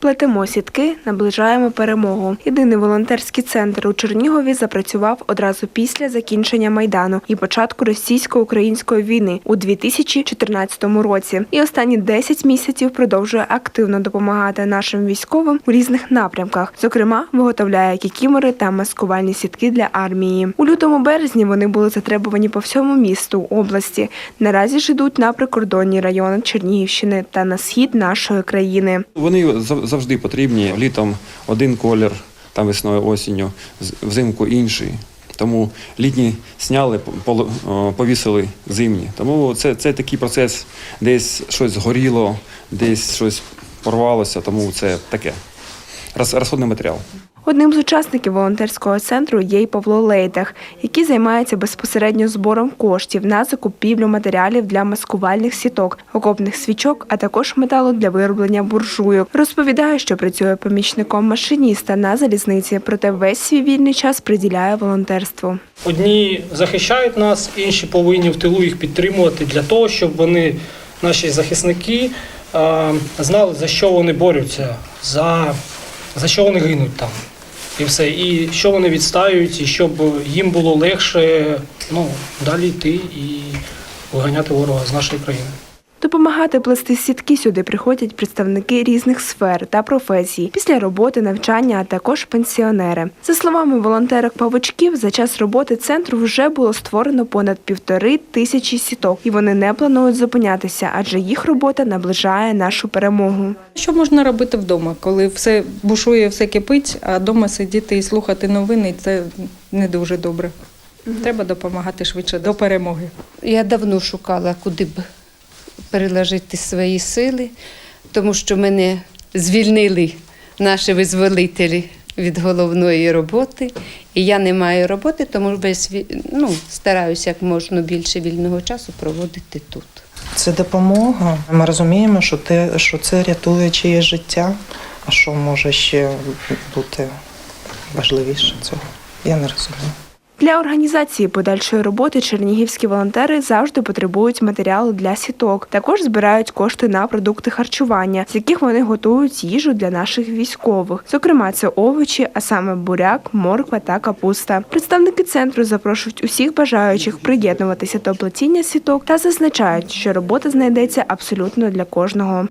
Плетемо сітки, наближаємо перемогу. Єдиний волонтерський центр у Чернігові запрацював одразу після закінчення майдану і початку російсько-української війни у 2014 році. І останні 10 місяців продовжує активно допомагати нашим військовим у різних напрямках. Зокрема, виготовляє кікімори та маскувальні сітки для армії. У лютому березні вони були затребувані по всьому місту області. Наразі ж ідуть на прикордонні райони Чернігівщини та на схід нашої країни. Вони завжди потрібні. Літом один колір, там весною осінню, взимку інший. Тому літні сняли, повісили зимні. Тому це, це такий процес, десь щось згоріло, десь щось порвалося, тому це таке. Роз- Розходний матеріал. Одним з учасників волонтерського центру є й Павло Лейтах, який займається безпосередньо збором коштів на закупівлю матеріалів для маскувальних сіток, окопних свічок, а також металу для вироблення буржуйок. Розповідає, що працює помічником машиніста на залізниці, проте весь свій вільний час приділяє волонтерству. Одні захищають нас, інші повинні в тилу їх підтримувати для того, щоб вони, наші захисники, е, знали, за що вони борються, за, за що вони гинуть там. І все. І що вони відстають, і щоб їм було легше ну, далі йти і виганяти ворога з нашої країни. Допомагати плести сітки сюди приходять представники різних сфер та професій після роботи, навчання, а також пенсіонери. За словами волонтерок павучків, за час роботи центру вже було створено понад півтори тисячі сіток, і вони не планують зупинятися, адже їх робота наближає нашу перемогу. Що можна робити вдома, коли все бушує, все кипить, а вдома сидіти і слухати новини це не дуже добре. Треба допомагати швидше до перемоги. Я давно шукала, куди б переложити свої сили, тому що мене звільнили наші визволителі від головної роботи. І я не маю роботи, тому весь ну, стараюся як можна більше вільного часу проводити тут. Це допомога. Ми розуміємо, що те, що це рятує чиє життя. А що може ще бути важливіше цього? Я не розумію. Для організації подальшої роботи чернігівські волонтери завжди потребують матеріалу для сіток. Також збирають кошти на продукти харчування, з яких вони готують їжу для наших військових. Зокрема, це овочі, а саме буряк, морква та капуста. Представники центру запрошують усіх бажаючих приєднуватися до плетіння сіток та зазначають, що робота знайдеться абсолютно для кожного.